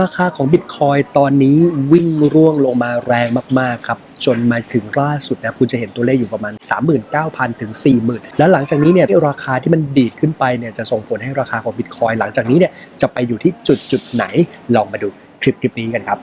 ราคาของบิตคอยตอนนี้วิ่งร่วงลงมาแรงมาก ๆ ครับ จนมาถึงล่าสุดนะคุณจะเห็นตัวเลขอยู่ประมาณ 39,000 ถึง 40,000 แล้วหลังจากนี้เนี่ยราคาที่มันดีดขึ้นไปเนี่ยจะส่งผลให้ราคาของบิตคอยหลังจากนี้เนี่ยจะไปอยู่ที่จุดจุดไหนลองมาดูคลิปคลิปนี้กันครับ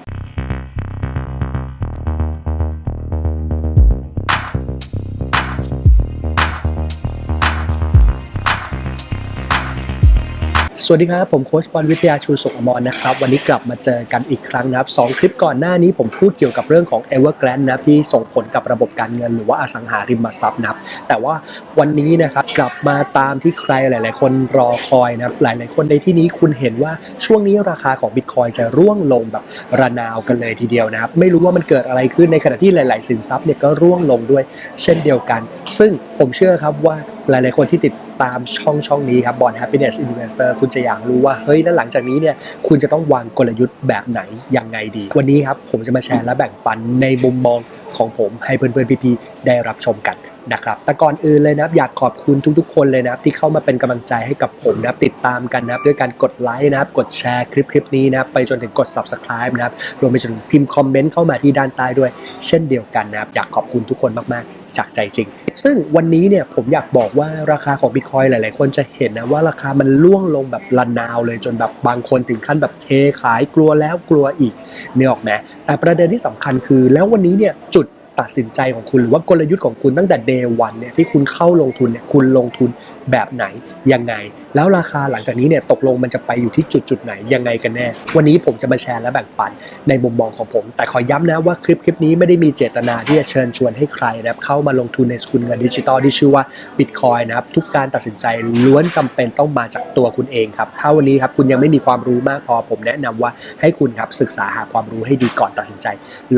สวัสดีครับ ผมโค้ชบอลวิทยาชูสุขอมรนะครับ วันนี้กลับมาเจอกันอีกครั้งนะครับสองคลิปก่อนหน้านี้ผมพูดเกี่ยวกับเรื่องของ e v e r g r a n d นะครับที่ส่งผลกับระบบการเงินหรือว่าอสังหาริมทรัพย์นะครับแต่ว่าวันนี้นะครับกลับมาตามที่ใครหลาย ๆ คนรอคอยนะครับหลาย ๆ คนในที่นี้คุณเห็นว่าช่วงนี้ราคาของบิตคอยจะร่วงลงแบบระนาวกันเลยทีเดียวนะครับไม่รู้ว่ามันเกิดอะไรขึ้นในขณะที่หลาย ๆ สินทรัพย์เนี่ยก็ร่วงลงด้วย เช่นเดียวกัน ซึ่งผมเชื่อครับว่าหลาย ๆ คนที่ติด ตามช่องช่องนี้ครับบอล Happiness Investor คุณจะอยากรู้ว่า เฮ้ย แล้วหลังจากนี้เนี่ย คุณจะต้องวางกลยุทธ์แบบไหน ยังไงดี วันนี้ครับ ผมจะมาแชร์และแบ่งปันในมุมมองของผมให้เพื่อนๆพี่ๆได้รับชมกันนะครับแต่ก่อนอื่นเลยนะครับอยากขอบคุณทุกๆ คนเลยนะครับที่เข้ามาเป็นกำลังใจให้กับผมนะครับติดตามกันนะครับด้วยการกดไลค์นะครับกดแชร์คลิปคลิปนี้นะครับไปจนถึงกด subscribe นะครับรวมไปจนถึงพิมพ์คอมเมนต์เข้ามาที่ด้านใต้ด้วย เช่นเดียวกันนะครับอยากขอบคุณทุกคนมากๆ จากใจจริง ซึ่งวันนี้เนี่ยผมอยากบอกว่าราคาของบิตคอยหลาย ๆ คนจะเห็นนะว่าราคามันล่วงลงแบบละนาวเลยจนแบบบางคนถึงขั้นแบบเทขายกลัวแล้วกลัวอีกเนี่ยออกไหมแต่ประเด็นที่สำคัญคือแล้ววันนี้เนี่ยจุด ตัดสินใจของคุณ หรือว่ากลยุทธ์ของคุณตั้งแต่ day one เนี่ยที่คุณเข้าลงทุนเนี่ยคุณลงทุนแบบไหนยังไง แล้วราคาหลังจากนี้เนี่ยตกลงมันจะไปอยู่ที่จุดจุดไหนยังไงกันแน่ วันนี้ผมจะมาแชร์และแบ่งปันในมุมมองของผม แต่ขอย้ำนะว่าคลิปคลิปนี้ไม่ได้มีเจตนาที่จะเชิญชวนให้ใครนะครับเข้ามาลงทุนในสกุลเงินดิจิตอลที่ชื่อว่า Bitcoin นะครับทุกการตัดสินใจล้วนจำเป็นต้องมาจากตัวคุณเองครับถ้าวันนี้ครับคุณยังไม่มีความรู้มากพอผมแนะนำว่าให้คุณครับศึกษาหาความรู้ให้ดีก่อนตัดสินใจ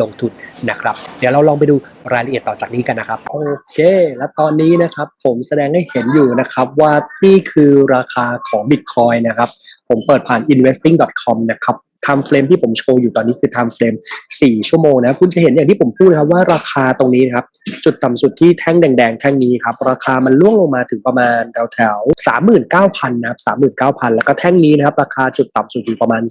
ลงทุนนะครับ เดี๋ยวเราลองไปดูรายละเอียดต่อจากนี้กันนะครับ โอเค และตอนนี้นะครับ ผมแสดงให้เห็นอยู่นะครับว่านี่คือราคาของ Bitcoin นะครับ ผมเปิดผ่าน investing.com นะครับ time frame ที่ผมโชว์อยู่ตอนนี้คือ time frame 4ชั่วโมงนะคุณจะเห็นอย่างที่ผมพูดนะครับว่าราคาตรงนี้นะครับ จุดต่ำสุดที่แท่งแดงๆ แท่งนี้ครับ ราคามันล่วงลงมาถึงประมาณแถวแถวๆ39,000นะครับ39,000แล้วก็แท่งนี้นะครับ ราคาจุดต่ำสุดอยู่ประมาณ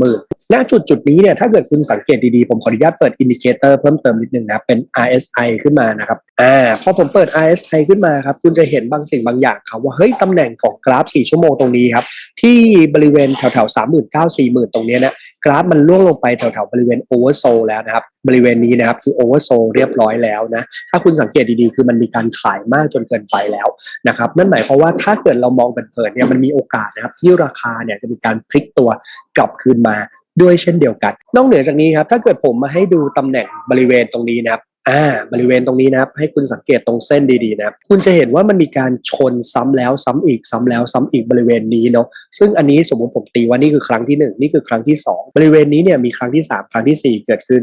40,000ณจุดจุดนี้เนี่ยถ้าเกิดคุณสังเกตดีๆ ผมขออนุญาตเปิดอินดิเคเตอร์เพิ่มเติมนิดนึงนะเป็น RSI ขึ้นมานะครับ อ่าพอผมเปิด RSI ขึ้นมาครับ คุณจะเห็นบางสิ่งบางอย่างครับ ว่าเฮ้ยตำแหน่งของกราฟ 4 ชั่วโมงตรงนี้ครับ ที่บริเวณแถวแถวๆ39,000 40,000ตรงนี้นะกราฟมันล่วงลงไปแถวแถวบริเวณโอเวอร์โซแล้วนะครับ บริเวณนี้นะครับคือโอเวอร์โซเรียบร้อยแล้วนะ ถ้าคุณสังเกตดีๆ คือมันมีการขายมากจนเกินไปแล้วนะครับ นั่นหมายความว่าถ้าเกิดเรามองเผินๆเนี่ยมันมีโอกาสนะครับที่ราคาเนี่ยจะมีการพลิกตัวกลับคืนมาด้วยเช่นเดียวกัน นอกเหนือจากนี้ครับ ถ้าเกิดผมมาให้ดูตำแหน่งบริเวณตรงนี้นะครับ อ่าบริเวณตรงนี้นะครับ ให้คุณสังเกตตรงเส้นดีๆนะครับคุณจะเห็นว่ามันมีการชนซ้ำแล้วซ้ำอีกซ้ำแล้วซ้ำอีกบริเวณนี้เนาะซึ่งอันนี้สมมติผมตีว่านี่คือครั้งที่หนึ่งนี่คือครั้งที่สองบริเวณนี้เนี่ยมีครั้งที่สามครั้งที่สี่เกิดขึ้น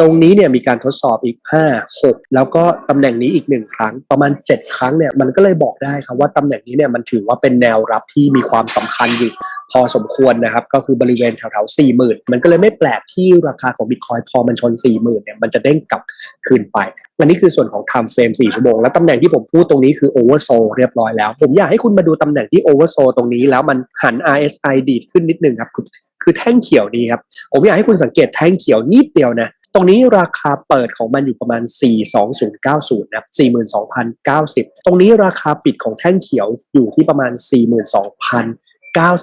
ตรงนี้เนี่ยมีการทดสอบอีก 5 6 แล้วก็ตำแหน่งนี้อีก 1 ครั้งประมาณ 7 ครั้งเนี่ยมันก็เลยบอกได้ครับว่าตำแหน่งนี้เนี่ยมันถือว่าเป็นแนวรับที่มีความสำคัญอยู่ พอสมควรนะครับ ก็คือบริเวณแถวๆ4 0,000มันก็เลยไม่แปลกที่ราคาของบิตคอยพอมันชน4 0,000เนี่ยมันจะเด้งกลับคืนไปอันนี้คือส่วนของ time frame 4ชั่วโมง แล้วตำแหน่งที่ผมพูดตรงนี้คือ oversold เรียบร้อยแล้ว ผมอยากให้คุณมาดูตำแหน่งที่ oversold ตรงนี้แล้วมันหัน RSI ดีดขึ้นนิดนึงครับ คือแท่งเขียวนี้ครับ ผมอยากให้คุณสังเกตแท่งเขียวนิดเดียวนะตรงนี้ราคาเปิดของมันอยู่ประมาณ 42090 นะครับ 42,090 ตรงนี้ราคาปิดของแท่งเขียวอยู่ที่ประมาณ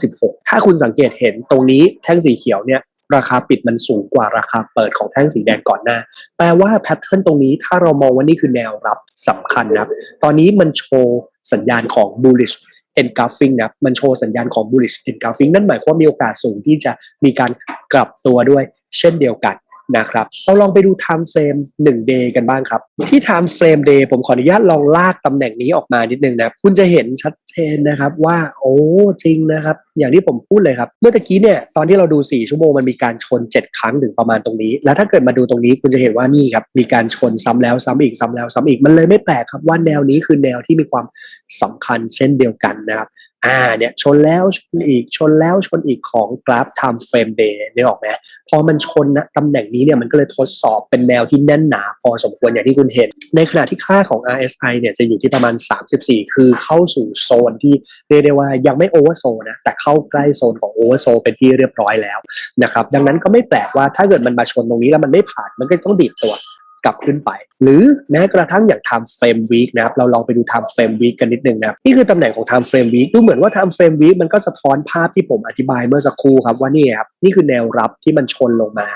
96 ถ้าคุณสังเกตเห็นตรงนี้แท่งสีเขียวเนี่ยราคาปิดมันสูงกว่าราคาเปิดของแท่งสีแดงก่อนหน้า แปลว่าแพทเทิร์นตรงนี้ถ้าเรามองว่านี่คือแนวรับสำคัญนะครับ ตอนนี้มันโชว์สัญญาณของ bullish engulfing นะมันโชว์สัญญาณของ bullish engulfing นั่นหมายความว่ามีโอกาสสูงที่จะมีการกลับตัวด้วย เช่นเดียวกัน นะครับเราลองไปดู time frame 1 day กันบ้างครับ ที่ time frame day ผมขออนุญาตลองลากตำแหน่งนี้ออกมานิดนึงนะคุณจะเห็นชัดเจนนะครับว่าโอ้จริงนะครับ อย่างที่ผมพูดเลยครับ เมื่อตะกี้เนี่ยตอนที่เราดู 4 ชั่วโมงมันมีการชน 7 ครั้งถึงประมาณตรงนี้ แล้วถ้าเกิดมาดูตรงนี้คุณจะเห็นว่านี่ครับมีการชนซ้ำแล้วซ้ำอีกซ้ำแล้วซ้ำอีกมันเลยไม่แปลกครับว่าแนวนี้คือแนวที่มีความสำคัญเช่นเดียวกันนะครับ อ่าเนี่ยชนแล้วชนอีกชนแล้วชนอีกของกราฟ time frame day นึกออกไหมพอมันชนนะตำแหน่งนี้เนี่ยมันก็เลยทดสอบเป็นแนวที่แน่นหนาพอสมควรอย่างที่คุณเห็น ในขณะที่ค่าของ RSI เนี่ยจะอยู่ที่ประมาณ 34 คือเข้าสู่โซนที่เรียกได้ว่ายังไม่โอเวอร์โซนนะแต่เข้าใกล้โซนของโอเวอร์โซนเป็นที่เรียบร้อยแล้วนะครับดังนั้นก็ไม่แปลกว่าถ้าเกิดมันมาชนตรงนี้แล้วมันไม่ผ่านมันก็ต้องดีดตัว กลับขึ้นไป หรือแม้กระทั่งอย่าง time frame week นะครับเราลองไปดู time frame week กันนิดนึงนะครับนี่คือตำแหน่งของ time frame week ดูเหมือนว่า time frame week มันก็สะท้อนภาพที่ผมอธิบายเมื่อสักครู่ครับว่านี่ครับนี่คือแนวรับที่มันชนลงมา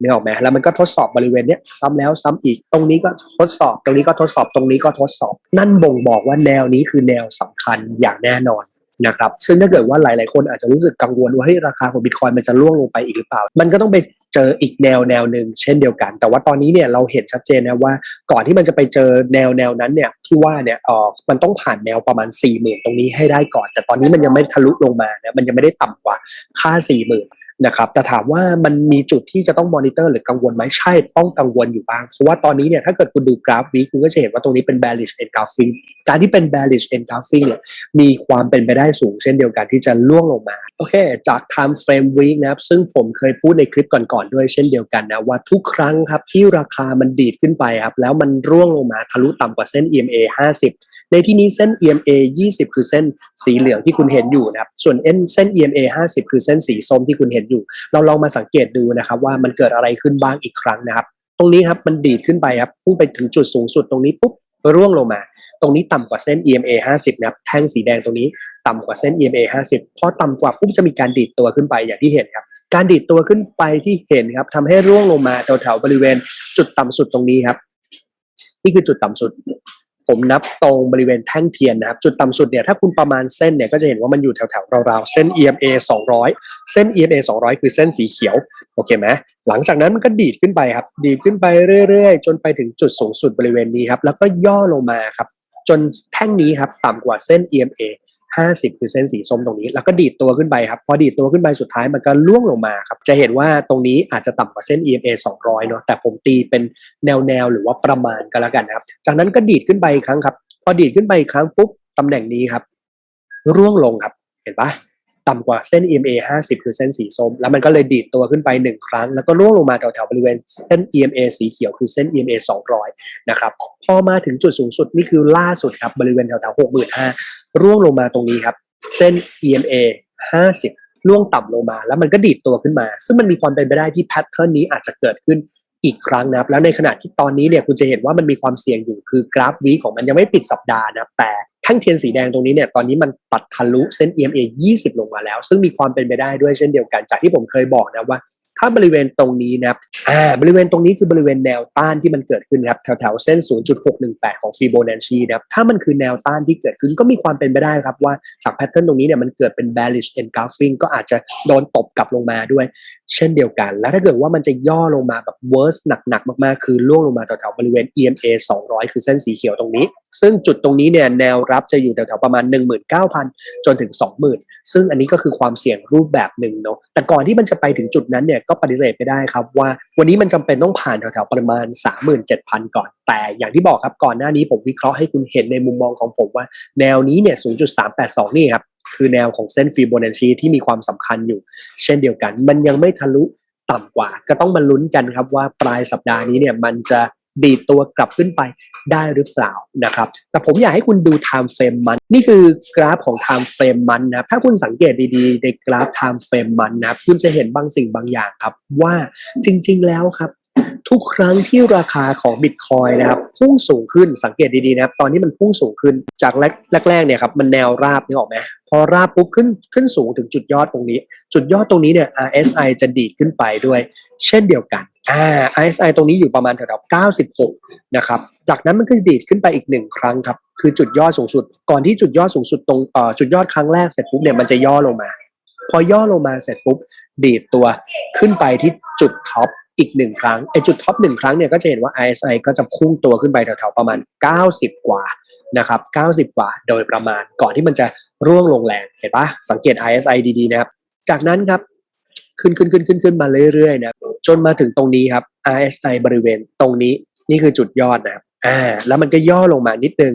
นึกออกไหมแล้วมันก็ทดสอบบริเวณเนี้ยซ้ำแล้วซ้ำอีก ตรงนี้ก็ทดสอบ ตรงนี้ก็ทดสอบ ตรงนี้ก็ทดสอบ นั่นบ่งบอกว่าแนวนี้คือแนวสำคัญอย่างแน่นอนนะครับ ซึ่งถ้าเกิดว่าหลาย ๆ คนอาจจะรู้สึกกังวลว่าเฮ้ยราคาของบิตคอยมันจะร่วงลงไปอีกหรือเปล่า มันก็ต้องไป จออีกแนวแนวหนึ่งเช่นเดียวกัน แต่ว่าตอนนี้เนี่ยเราเห็นชัดเจนนะว่าก่อนที่มันจะไปเจอแนวแนวนั้นเนี่ยที่ว่าเนี่ยเออมันต้องผ่านแนวประมาณ4ี่หมื่นตรงนี้ให้ได้ก่อน แต่ตอนนี้มันยังไม่ทะลุลงมานะมันยังไม่ได้ต่ำกว่าค่า4ี่หมื่น นะครับแต่ถามว่ามันมีจุดที่จะต้องมอนิเตอร์หรือกังวลไหมใช่ต้องกังวลอยู่บ้าง เพราะว่าตอนนี้เนี่ยถ้าเกิดคุณดูกราฟวิคุณก็จะเห็นว่าตรงนี้เป็น bearish engulfing การที่เป็น bearish engulfing เนี่ยมีความเป็นไปได้สูงเช่นเดียวกันที่จะล่วงลงมา โอเค จาก time frame week นะครับซึ่งผมเคยพูดในคลิปก่อนๆด้วยเช่นเดียวกันนะว่าทุกครั้งครับที่ราคามันดีดขึ้นไปครับแล้วมันร่วงลงมาทะลุต่ำกว่าเส้น EMA 50 ในที่นี้เส้น EMA 20 คือเส้นสีเหลืองที่คุณเห็นอยู่นะครับส่วนเส้น EMA 50 คือเส้นสีส้มที่คุณเห็นอยู่ เราลองมาสังเกตดูนะครับ ว่ามันเกิดอะไรขึ้นบ้างอีกครั้งนะครับ ตรงนี้ครับมันดีดขึ้นไปครับพุ่งไปถึงจุดสูงสุดตรงนี้ปุ๊บร่วงลงมา ตรงนี้ต่ำกว่าเส้น EMA 50นะครับแท่งสีแดงตรงนี้ต่ำกว่าเส้น EMA 50พอต่ำกว่าปุ๊บจะมีการดีดตัวขึ้นไปอย่างที่เห็นครับการดีดตัวขึ้นไปที่เห็นครับทำให้ร่วงลงมาแถวๆบริเวณจุดต่ำสุดตรงนี้ครับ นี่คือจุดต่ำสุด ผมนับตรงบริเวณแท่งเทียนนะครับ จุดต่ำสุดเนี่ยถ้าคุณประมาณเส้นเนี่ยก็จะเห็นว่ามันอยู่แถวๆราวๆเส้น EMA 200 เส้น EMA 200 คือเส้นสีเขียวโอเคไหมหลังจากนั้นมันก็ดีดขึ้นไปครับ ดีดขึ้นไปเรื่อยๆ จนไปถึงจุดสูงสุดบริเวณนี้ครับ แล้วก็ย่อลงมาครับ จนแท่งนี้ครับต่ำกว่าเส้น EMA 50 คือเส้นสีส้มตรงนี้ แล้วก็ดีดตัวขึ้นไปครับ พอดีดตัวขึ้นไปสุดท้ายมันก็ล่วงลงมาครับ จะเห็นว่าตรงนี้อาจจะต่ำกว่าเส้น EMA 200 เนาะ แต่ผมตีเป็นแนวแนวหรือว่าประมาณก็แล้วกันนะครับ จากนั้นก็ดีดขึ้นไปอีกครั้งครับ พอดีดขึ้นไปอีกครั้งปุ๊บตำแหน่งนี้ครับ ร่วงลงครับ เห็นปะต่ำกว่าเส้น EMA 50 คือเส้นสีส้ม แล้วมันก็เลยดีดตัวขึ้นไปหนึ่งครั้ง แล้วก็ร่วงลงมาแถวๆบริเวณเส้น EMA สีเขียวคือเส้น EMA 200 นะครับ พอมาถึงจุดสูงสุดนี่คือล่าสุดครับบริเวณแถวๆ6 5 0 0 ร่วงลงมาตรงนี้ครับ เส้น EMA 50ล่วงต่ำลงมา แล้วมันก็ดีดตัวขึ้นมา ซึ่งมันมีความเป็นไปได้ที่แพทเทิร์นนี้อาจจะเกิดขึ้นอีกครั้งนะครับ แล้วในขณะที่ตอนนี้เนี่ยคุณจะเห็นว่ามันมีความเสี่ยงอยู่คือกราฟวีของมันยังไม่ปิดสัปดาห์นะแต่แท่งเทียนสีแดงตรงนี้เนี่ยตอนนี้มันปัดทะลุเส้น EMA 20 ลงมาแล้ว ซึ่งมีความเป็นไปได้ด้วยเช่นเดียวกันจากที่ผมเคยบอกนะว่า ถ้าบริเวณตรงนี้นะครับอ่าบริเวณตรงนี้คือบริเวณแนวต้านที่มันเกิดขึ้นครับแถวแถวๆเส้น 0.618 ของฟิโบนัชชีนะครับถ้ามันคือแนวต้านที่เกิดขึ้นก็มีความเป็นไปได้ครับว่าจากแพทเทิร์นตรงนี้เนี่ยมันเกิดเป็น bearish engulfing ก็อาจจะโดนตบกลับลงมาด้วย เช่นเดียวกัน แล้วถ้าเกิดว่ามันจะย่อลงมาแบบ worst หนักๆ มากๆ คือล่วงลงมาแถวๆบริเวณ EMA 200 คือเส้นสีเขียวตรงนี้ ซึ่งจุดตรงนี้เนี่ยแนวรับจะอยู่แถวๆประมาณ 19,000 จนถึง 20,000 ซึ่งอันนี้ก็คือความเสี่ยงรูปแบบหนึ่งเนาะแต่ก่อนที่มันจะไปถึงจุดนั้นเนี่ยก็ปฏิเสธไม่ได้ครับว่า วันนี้มันจำเป็นต้องผ่านแถวๆประมาณ 37,000 ก่อน แต่อย่างที่บอกครับก่อนหน้านี้ผมวิเคราะห์ให้คุณเห็นในมุมมองของผมว่าแนวนี้เนี่ย0.382 นี่ครับ คือแนวของเส้นฟิโบนัชชีที่มีความสำคัญอยู่ เช่นเดียวกัน มันยังไม่ทะลุต่ำกว่า ก็ต้องมาลุ้นกันครับว่าปลายสัปดาห์นี้เนี่ยมันจะดีตัวกลับขึ้นไปได้หรือเปล่านะครับ แต่ผมอยากให้คุณดู time frame มัน นี่คือกราฟของ time frame มันนะครับถ้าคุณสังเกตดีๆ ในกราฟ time frame มันนะคุณจะเห็นบางสิ่งบางอย่างครับ ว่าจริงๆแล้วครับ ทุกครั้งที่ราคาของบิตคอยนะครับพุ่งสูงขึ้นสังเกตดีๆนะครับ ตอนนี้มันพุ่งสูงขึ้นจากแรกแรกๆเนี่ยครับมันแนวราบนึกออกไหมพอราบปุ๊บขึ้นขึ้นสูงถึงจุดยอดตรงนี้ จุดยอดตรงนี้เนี่ย RSI จะดีดขึ้นไปด้วย เช่นเดียวกันอ่า RSI ตรงนี้อยู่ประมาณแถวๆ96 นะครับ จากนั้นมันก็ดีดขึ้นไปอีกหนึ่งครั้งครับ คือจุดยอดสูงสุด ก่อนที่จุดยอดสูงสุดตรงเอ่อจุดยอดครั้งแรกเสร็จปุ๊บเนี่ยมันจะย่อลงมา พอย่อลงมาเสร็จปุ๊บดีดตัวขึ้นไปที่จุดท็อป อีกหนึ่งครั้งไอจุดท็อปหนึ่งครั้งเนี่ยก็จะเห็นว่า RSI ก็จะพุ่งตัวขึ้นไปแถวๆประมาณ 90 กว่านะครับ90 กว่าโดยประมาณก่อนที่มันจะร่วงลงแรงเห็นปะสังเกต RSI ดีๆนะครับจากนั้นครับขึ้นขึ้นขึ้นขึ้นขึ้นมาเรื่อยๆนะจนมาถึงตรงนี้ครับ RSI บริเวณตรงนี้นี่คือจุดยอดนะครับอ่าแล้วมันก็ย่อลงมานิดนึง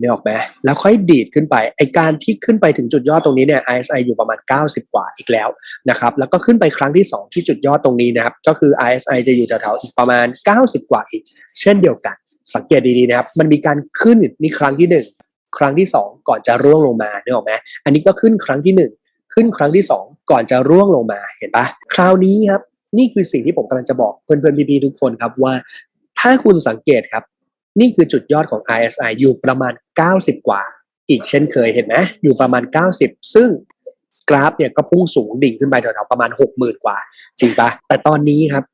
นึกออกไหมแล้วค่อยดีดขึ้นไปไอการที่ขึ้นไปถึงจุดยอดตรงนี้เนี่ย RSI อยู่ประมาณ 90 กว่าอีกแล้วนะครับแล้วก็ขึ้นไปครั้งที่ 2 ที่จุดยอดตรงนี้นะครับก็คือ RSI จะอยู่แถวๆอีกประมาณ 90 กว่าอีก เช่นเดียวกัน สังเกตดีๆนะครับมันมีการขึ้นนี่ครั้งที่ 1 ครั้งที่ 2 ก่อนจะร่วงลงมานึกออกไหมอันนี้ก็ขึ้นครั้งที่ 1 ขึ้นครั้งที่ 2 ก่อนจะร่วงลงมาเห็นปะคราวนี้ครับนี่คือสิ่งที่ผมกำลังจะบอกเพื่อนๆพี่ๆทุกคนครับว่า ถ้าคุณสังเกตครับ นี่คือจุดยอดของ RSI อยู่ประมาณ 90 กว่า อีกเช่นเคยเห็นไหมอยู่ประมาณ 90 ซึ่งกราฟเนี่ยก็พุ่งสูงดิ่งขึ้นไปแถวๆประมาณ 60,000 กว่า จริงปะแต่ตอนนี้ครับ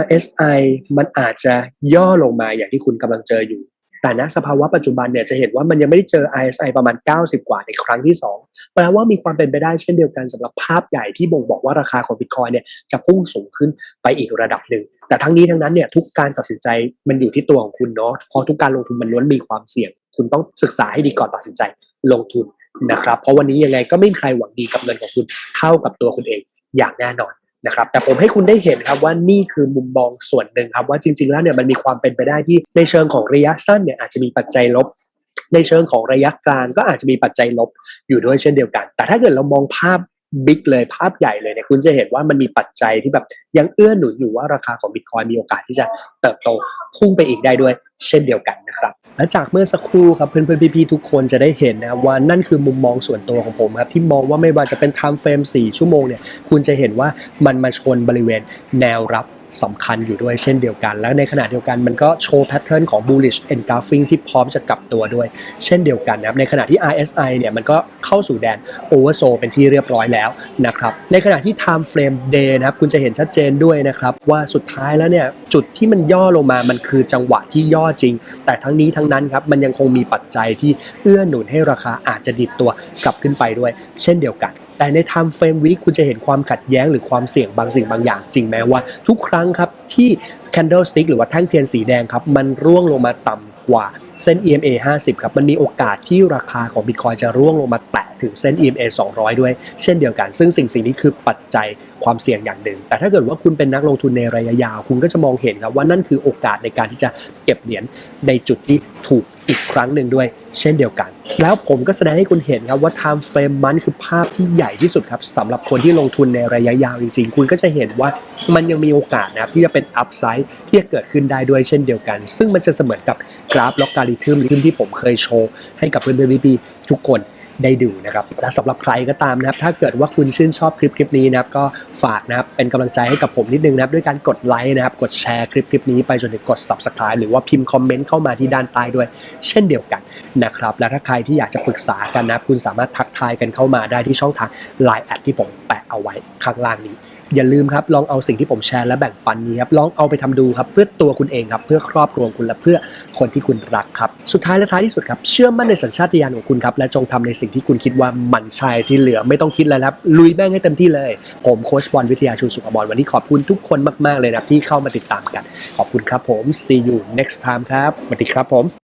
RSI มันอาจจะย่อลงมาอย่างที่คุณกำลังเจออยู่ แต่ณสภาวะปัจจุบันเนี่ยจะเห็นว่ามันยังไม่ได้เจอ RSI ประมาณ 90 กว่าในครั้งที่ 2 แปลว่ามีความเป็นไปได้เช่นเดียวกันสำหรับภาพใหญ่ที่บ่งบอกว่าราคาของ Bitcoin เนี่ยจะพุ่งสูงขึ้นไปอีกระดับหนึ่ง แต่ทั้งนี้ทั้งนั้นเนี่ยทุกการตัดสินใจมันอยู่ที่ตัวของคุณเนาะเพราะทุกการลงทุนมันล้วนมีความเสี่ยง คุณต้องศึกษาให้ดีก่อนตัดสินใจลงทุนนะครับเพราะวันนี้ยังไงก็ไม่มีใครหวังดีกับเงินของคุณเท่ากับตัวคุณเองอย่างแน่นอนนะครับแต่ผมให้คุณได้เห็นครับว่านี่คือมุมมองส่วนหนึ่งครับว่าจริง ๆ แล้วเนี่ยมันมีความเป็นไปได้ที่ในเชิงของระยะสั้นเนี่ยอาจจะมีปัจจัยลบ ในเชิงของระยะกลางก็อาจจะมีปัจจัยลบอยู่ด้วยเช่นเดียวกัน แต่ถ้าเกิดเรามองภาพ บิ๊กเลยภาพใหญ่เลยเนี่ยคุณจะเห็นว่ามันมีปัจจัยที่แบบยังเอื้อหนุนอยู่ว่าราคาของบิตคอยมีโอกาสที่จะเติบโตพุ่งไปอีกได้ด้วยเช่นเดียวกันนะครับและจากเมื่อสักครู่ครับเพื่อนๆพี่ๆทุกคนจะได้เห็นนะครับว่านั่นคือมุมมองส่วนตัวของผมครับที่มองว่าไม่ว่าจะเป็น time frame 4ชั่วโมงเนี่ยคุณจะเห็นว่ามันมาชนบริเวณแนวรับ สำคัญอยู่ด้วยเช่นเดียวกัน แล้วในขณะเดียวกันมันก็โชว์แพทเทิร์นของ bullish engulfing ที่พร้อมจะกลับตัวด้วย เช่นเดียวกันนะครับในขณะที่ RSI เนี่ยมันก็เข้าสู่แดน oversold เป็นที่เรียบร้อยแล้วนะครับในขณะที่ time frame day นะครับคุณจะเห็นชัดเจนด้วยนะครับว่าสุดท้ายแล้วเนี่ยจุดที่มันย่อลงมามันคือจังหวะที่ย่อจริง แต่ทั้งนี้ทั้งนั้นครับมันยังคงมีปัจจัยที่เอื้อหนุนให้ราคาอาจจะดิดตัวกลับขึ้นไปด้วย เช่นเดียวกัน แต่ในไทม์เฟรมวีคคุณจะเห็นความขัดแย้งหรือความเสี่ยงบางสิ่งบางอย่างจริงไหมว่า ทุกครั้งครับที่ candlestick หรือว่าแท่งเทียนสีแดงครับมันร่วงลงมาต่ำกว่าเส้น EMA 50 ครับ มันมีโอกาสที่ราคาของบิตคอยจะร่วงลงมาแตะถึงเส้น EMA 200 ด้วย เช่นเดียวกัน ซึ่งสิ่งสิ่งนี้คือปัจจัย ความเสี่ยงอย่างหนึ่ง แต่ถ้าเกิดว่าคุณเป็นนักลงทุนในระยะยาว คุณก็จะมองเห็นครับว่านั่นคือโอกาสในการที่จะเก็บเหรียญในจุดที่ถูกอีกครั้งหนึ่งด้วย เช่นเดียวกัน แล้วผมก็แสดงให้คุณเห็นครับว่า time frame มันคือภาพที่ใหญ่ที่สุดครับสำหรับคนที่ลงทุนในระยะยาวจริง ๆ คุณก็จะเห็นว่ามันยังมีโอกาสนะครับที่จะเป็น upside ที่จะเกิดขึ้นได้ด้วยเช่นเดียวกัน ซึ่งมันจะเสมือนกับกราฟล็อกการิทึมที่ผมเคยโชว์ให้กับเพื่อนๆพี่ๆทุกคน ได้ดูนะครับและสำหรับใครก็ตามนะครับ ถ้าเกิดว่าคุณชื่นชอบคลิปคลิปนี้นะครับ ก็ฝากนะครับเป็นกำลังใจให้กับผมนิดนึงนะครับ ด้วยการกดไลค์นะครับ กดแชร์คลิปคลิปนี้ไปจนถึงกด subscribe หรือว่าพิมพ์คอมเมนต์เข้ามาที่ด้านใต้ด้วย เช่นเดียวกันนะครับ และถ้าใครที่อยากจะปรึกษากันนะครับ คุณสามารถทักทายกันเข้ามาได้ที่ช่องทาง Line แอดที่ผมแปะเอาไว้ข้างล่างนี้ อย่าลืมครับลองเอาสิ่งที่ผมแชร์และแบ่งปันนี้ครับลองเอาไปทำดูครับเพื่อตัวคุณเองครับเพื่อครอบครัวคุณและเพื่อคนที่คุณรักครับสุดท้ายและท้ายที่สุดครับเชื่อมั่นในสัญชาตญาณของคุณครับและจงทำในสิ่งที่คุณคิดว่ามันใช่ที่เหลือไม่ต้องคิดแล้วครับลุยแม่งให้เต็มที่เลย ผมโค้ชบอลวิทยาชูสุขอมรวันนี้ขอบคุณทุกคนมาก ๆเลยนะที่เข้ามาติดตามกัน ขอบคุณครับผม see you next time ครับสวัสดีครับผม